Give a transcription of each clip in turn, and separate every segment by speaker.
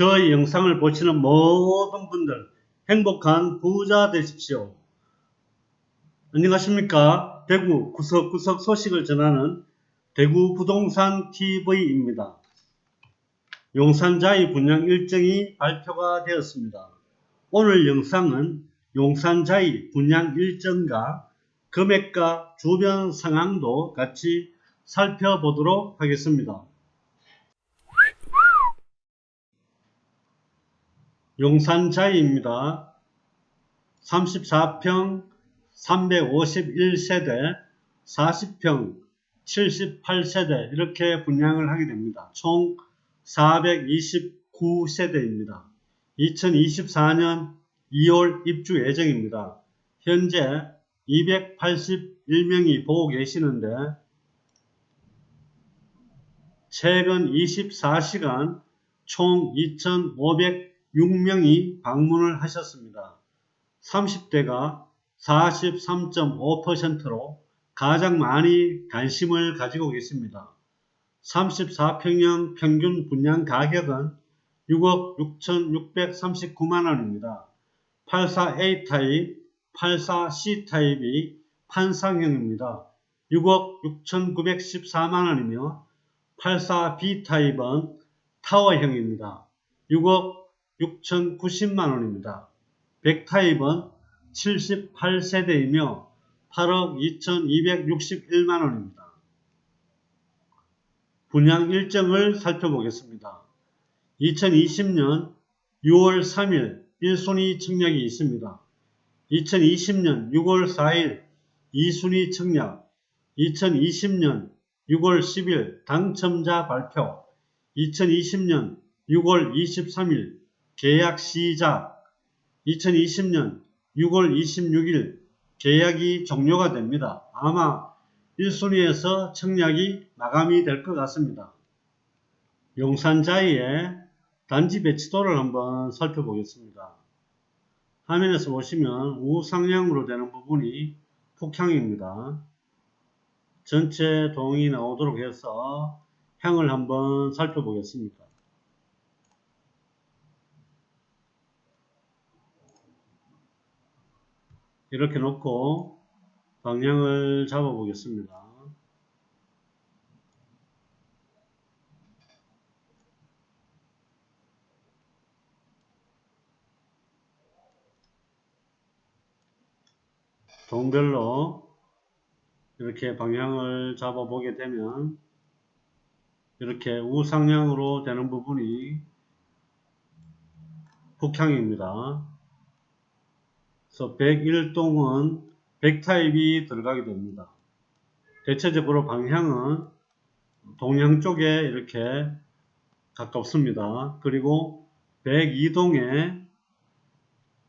Speaker 1: 저의 영상을 보시는 모든 분들 행복한 부자 되십시오. 안녕하십니까. 대구 구석구석 소식을 전하는 대구 부동산 TV입니다. 용산자이 분양 일정이 발표가 되었습니다. 오늘 영상은 용산자이 분양 일정과 금액과 주변 상황도 같이 살펴보도록 하겠습니다. 용산자이입니다. 34평 351세대 40평 78세대 이렇게 분양을 하게 됩니다. 총 429세대입니다. 2024년 2월 입주 예정입니다. 현재 281명이 보고 계시는데 최근 24시간 총 2,506명이 방문을 하셨습니다. 30대가 43.5%로 가장 많이 관심을 가지고 계십니다. 34평형 평균 분양 가격은 6억 6,639만원입니다. 84A 타입, 84C 타입이 판상형입니다. 6억 6,914만원이며 84B 타입은 타워형입니다. 6억 6,090만 원입니다. 100 타입은 78세대이며 8억 2,261만 원입니다. 분양 일정을 살펴보겠습니다. 2020년 6월 3일 1순위 청약이 있습니다. 2020년 6월 4일 2순위 청약, 2020년 6월 10일 당첨자 발표, 2020년 6월 23일 계약 시작, 2020년 6월 26일 계약이 종료가 됩니다. 아마 1순위에서 청약이 마감이 될 것 같습니다. 용산자이의 단지 배치도를 한번 살펴보겠습니다. 화면에서 보시면 우상향으로 되는 부분이 폭향입니다. 전체 동이 나오도록 해서 향을 한번 살펴보겠습니다. 이렇게 놓고 방향을 잡아 보겠습니다. 동별로 이렇게 방향을 잡아 보게 되면 이렇게 우상향으로 되는 부분이 북향입니다. 그래서 101동은 100타입이 들어가게 됩니다. 대체적으로 방향은 동양 쪽에 이렇게 가깝습니다. 그리고 102동에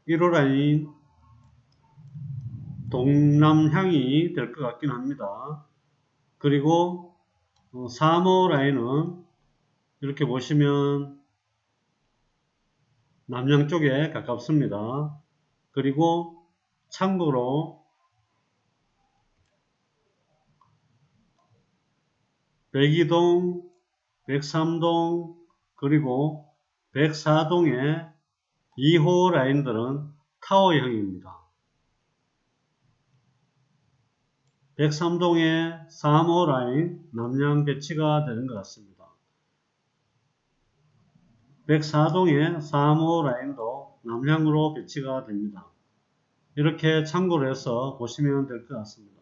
Speaker 1: 1호 라인 동남향이 될 것 같긴 합니다. 그리고 3호 라인은 이렇게 보시면 남양 쪽에 가깝습니다. 그리고 참고로 102동, 103동, 그리고 104동의 2호 라인들은 타워형입니다. 103동의 3호 라인 남양 배치가 되는 것 같습니다. 104동의 3호 라인도 남향으로 배치가 됩니다. 이렇게 참고로 해서 보시면 될 것 같습니다.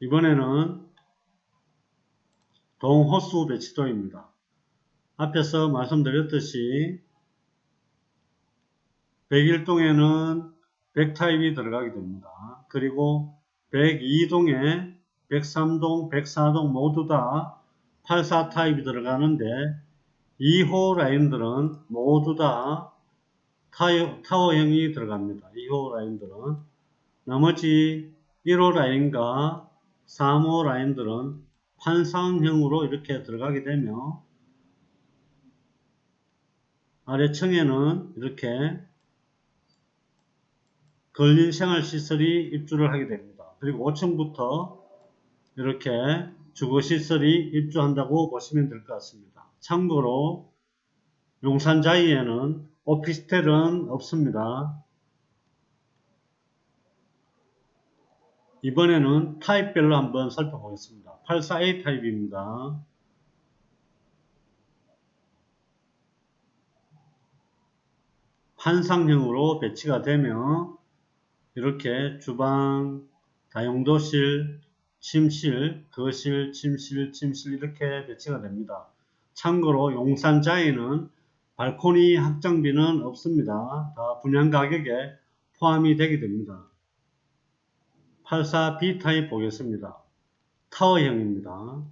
Speaker 1: 이번에는 동호수 배치도입니다. 앞에서 말씀드렸듯이 101동에는 100타입이 들어가게 됩니다. 그리고 102동에 103동, 104동 모두 다 84 타입이 들어가는데 2호 라인들은 모두 다 타워, 타워형이 들어갑니다. 2호 라인들은 나머지 1호 라인과 3호 라인들은 판상형으로 이렇게 들어가게 되며 아래층에는 이렇게 근린생활시설이 입주를 하게 됩니다. 그리고 5층부터 이렇게 주거시설이 입주한다고 보시면 될 것 같습니다. 참고로 용산자이에는 오피스텔은 없습니다. 이번에는 타입별로 한번 살펴보겠습니다. 84A 타입입니다. 판상형으로 배치가 되며 이렇게 주방, 다용도실, 침실, 거실, 침실, 침실 이렇게 배치가 됩니다. 참고로 용산자에는 발코니 확장비는 없습니다. 다 분양 가격에 포함이 되게 됩니다. 84B 타입 보겠습니다. 타워형입니다.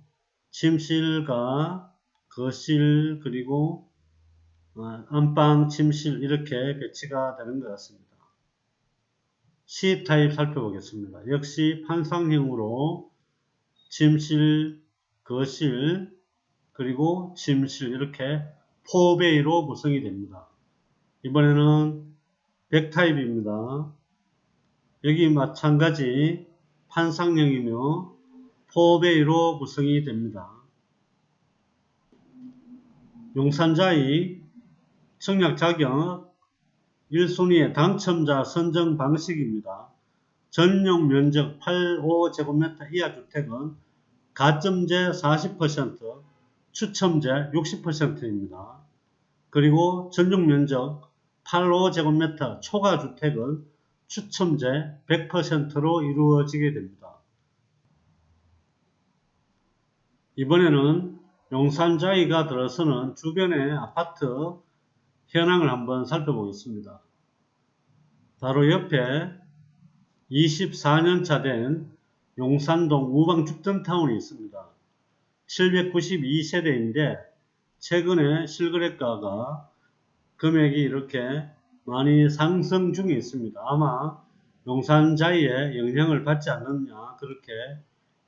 Speaker 1: 침실과 거실 그리고 어, 안방, 침실 이렇게 배치가 되는 것 같습니다. C 타입 살펴보겠습니다. 역시 판상형으로 침실, 거실, 그리고 침실 이렇게 4베이로 구성이 됩니다. 이번에는 100 타입입니다. 여기 마찬가지 판상형이며 4베이로 구성이 됩니다. 용산자의 청약 자격 1순위의 당첨자 선정 방식입니다. 전용 면적 85제곱미터 이하 주택은 가점제 40%, 추첨제 60%입니다. 그리고 전용 면적 85제곱미터 초과 주택은 추첨제 100%로 이루어지게 됩니다. 이번에는 용산자이가 들어서는 주변의 아파트 현황을 한번 살펴보겠습니다. 바로 옆에 24년차 된 용산동 우방죽전타운이 있습니다. 792세대인데 최근에 실거래가가 금액이 이렇게 많이 상승 중에 있습니다. 아마 용산자이에 영향을 받지 않느냐 그렇게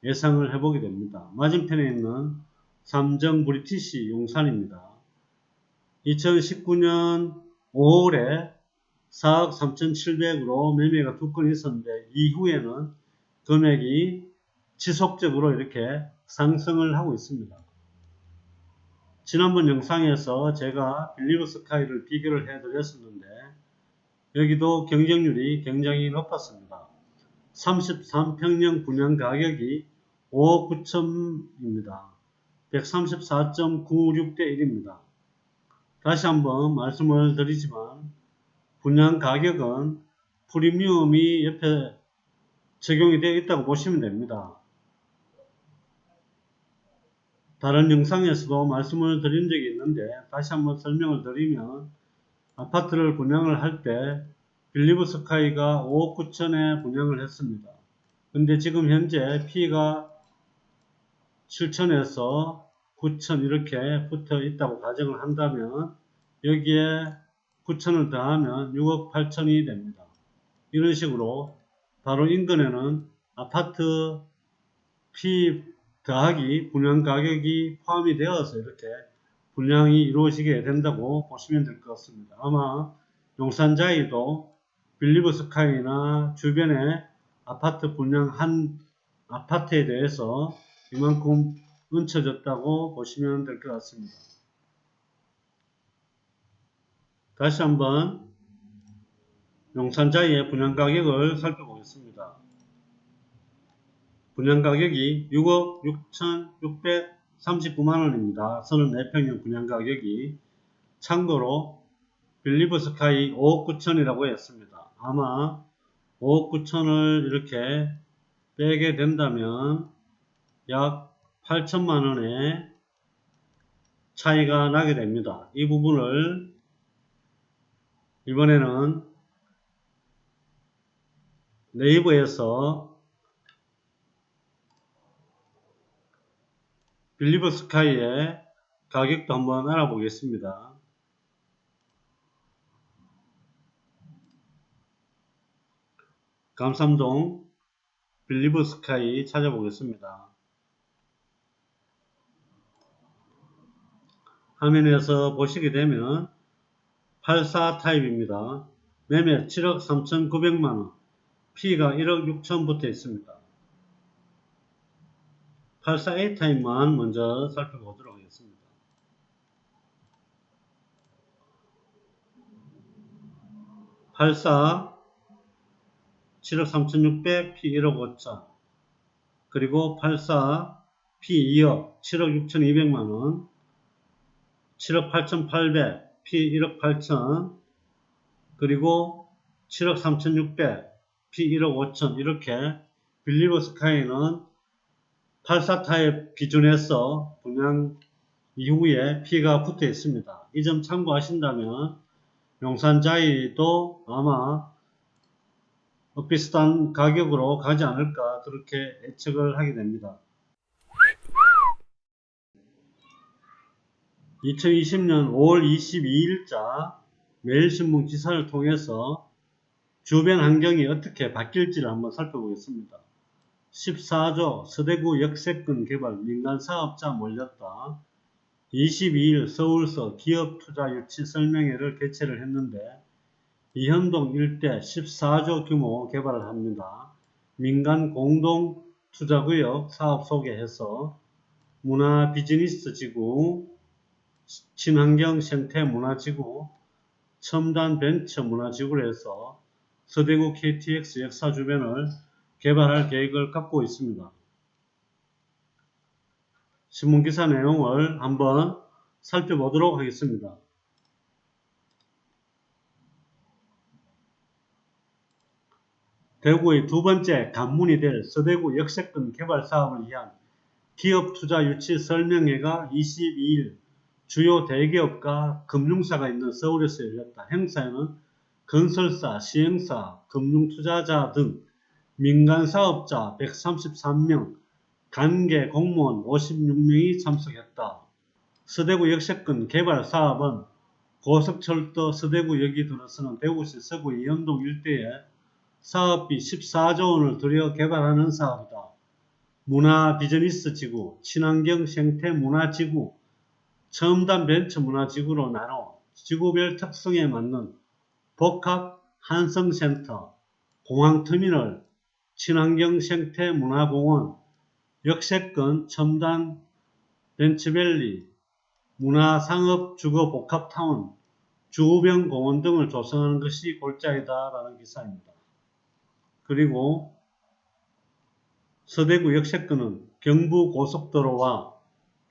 Speaker 1: 예상을 해보게 됩니다. 맞은편에 있는 삼정 브리티시 용산입니다. 2019년 5월에 4억 3,700으로 매매가 두 건 있었는데 이후에는 금액이 지속적으로 이렇게 상승을 하고 있습니다. 지난번 영상에서 제가 빌리브 스카이를 비교를 해 드렸었는데 여기도 경쟁률이 굉장히 높았습니다. 33평형 분양 가격이 5억 9천입니다. 134.96대 1입니다. 다시 한번 말씀을 드리지만 분양 가격은 프리미엄이 옆에 적용이 되어 있다고 보시면 됩니다. 다른 영상에서도 말씀을 드린 적이 있는데 다시 한번 설명을 드리면 아파트를 분양을 할 때 빌리브 스카이가 5억 9천에 분양을 했습니다. 근데 지금 현재 P가 7천에서 9천 이렇게 붙어 있다고 가정을 한다면 여기에 9천을 더하면 6억 8천이 됩니다. 이런 식으로 바로 인근에는 아파트 P 더하기 분양 가격이 포함이 되어서 이렇게 분양이 이루어지게 된다고 보시면 될 것 같습니다. 아마 용산자이도 빌리브 스카이나 주변에 아파트 분양 한 아파트에 대해서 이만큼 얹혀졌다고 보시면 될 것 같습니다. 다시 한번 용산자이의 분양 가격을 살펴보겠습니다. 분양 가격이 6억 6,639만원입니다. 34평형 분양 가격이 참고로 빌리브 스카이 5억 9천이라고 했습니다. 아마 5억 9천을 이렇게 빼게 된다면 약 8천만 원의 차이가 나게 됩니다. 이 부분을 이번에는 네이버에서 빌리버 스카이의 가격도 한번 알아보겠습니다. 감삼동 빌리버 스카이 찾아보겠습니다. 화면에서 보시게 되면 84 타입입니다. 매매 7억 3,900만원, P가 1억 6천 붙어 있습니다. 84A 타입만 먼저 살펴보도록 하겠습니다. 84 7억 3,600, P 1억 5천. 그리고 84, P 2억, 7억 6,200만원. 7억 8,800 P 1억 8천 그리고 7억 3,600 P 1억 5천 이렇게 빌리버 스카이는 84타입 기준에서 분양 이후에 P가 붙어 있습니다. 이 점 참고하신다면 용산자이도 아마 비슷한 가격으로 가지 않을까 그렇게 예측을 하게 됩니다. 2020년 5월 22일자 매일신문 기사를 통해서 주변 환경이 어떻게 바뀔지를 한번 살펴보겠습니다. 14조 서대구 역세권 개발 민간 사업자 몰렸다. 22일 서울서 기업투자 유치 설명회를 개최를 했는데 이현동 일대 14조 규모 개발을 합니다. 민간 공동 투자구역 사업 소개해서 문화 비즈니스 지구, 친환경 생태 문화지구, 첨단 벤처 문화지구를 해서 서대구 KTX 역사 주변을 개발할 계획을 갖고 있습니다. 신문기사 내용을 한번 살펴보도록 하겠습니다. 대구의 두 번째 관문이 될 서대구 역세권 개발 사업을 위한 기업 투자 유치 설명회가 22일 주요 대기업과 금융사가 있는 서울에서 열렸다. 행사에는 건설사, 시행사, 금융투자자 등 민간 사업자 133명, 관계 공무원 56명이 참석했다. 서대구 역세권 개발 사업은 고속철도 서대구역이 들어서는 대구시 서구 이현동 일대에 사업비 14조 원을 들여 개발하는 사업이다. 문화 비즈니스 지구, 친환경 생태 문화 지구, 첨단 벤처 문화 지구로 나눠 지구별 특성에 맞는 복합 한성센터, 공항터미널, 친환경 생태 문화공원, 역세권 첨단 벤처밸리, 문화상업 주거 복합타운, 주변 공원 등을 조성하는 것이 골자이다라는 기사입니다. 그리고 서대구 역세권은 경부 고속도로와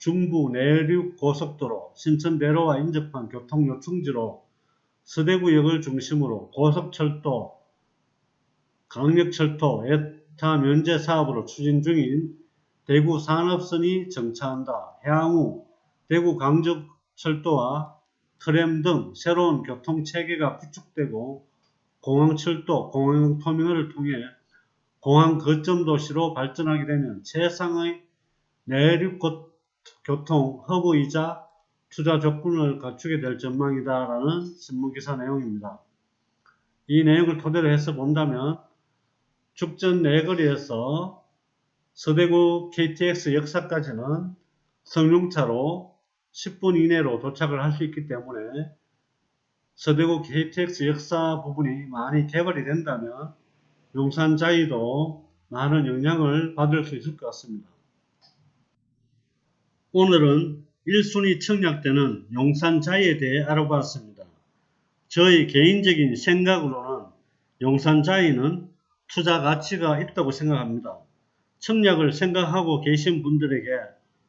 Speaker 1: 중부 내륙 고속도로, 신천대로와 인접한 교통 요충지로 서대구역을 중심으로 고속철도, 강력철도, 에타 면제 사업으로 추진 중인 대구 산업선이 정차한다. 향후 대구 강적철도와 트램 등 새로운 교통체계가 구축되고 공항철도, 공항터미널을 통해 공항 거점 도시로 발전하게 되면 최상의 내륙 교통 허브이자 투자 조건을 갖추게 될 전망이다라는 신문기사 내용입니다. 이 내용을 토대로 해서 본다면 죽전 내거리에서 서대구 KTX 역사까지는 성룡차로 10분 이내로 도착을 할 수 있기 때문에 서대구 KTX 역사 부분이 많이 개발이 된다면 용산 자이도 많은 영향을 받을 수 있을 것 같습니다. 오늘은 1순위 청약되는 용산자이에 대해 알아봤습니다. 저희 개인적인 생각으로는 용산자이는 투자 가치가 있다고 생각합니다. 청약을 생각하고 계신 분들에게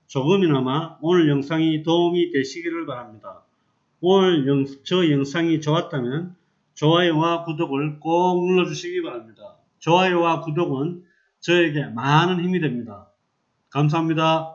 Speaker 1: 조금이나마 오늘 영상이 도움이 되시기를 바랍니다. 오늘 영, 저 영상이 좋았다면 좋아요와 구독을 꼭 눌러주시기 바랍니다. 좋아요와 구독은 저에게 많은 힘이 됩니다. 감사합니다.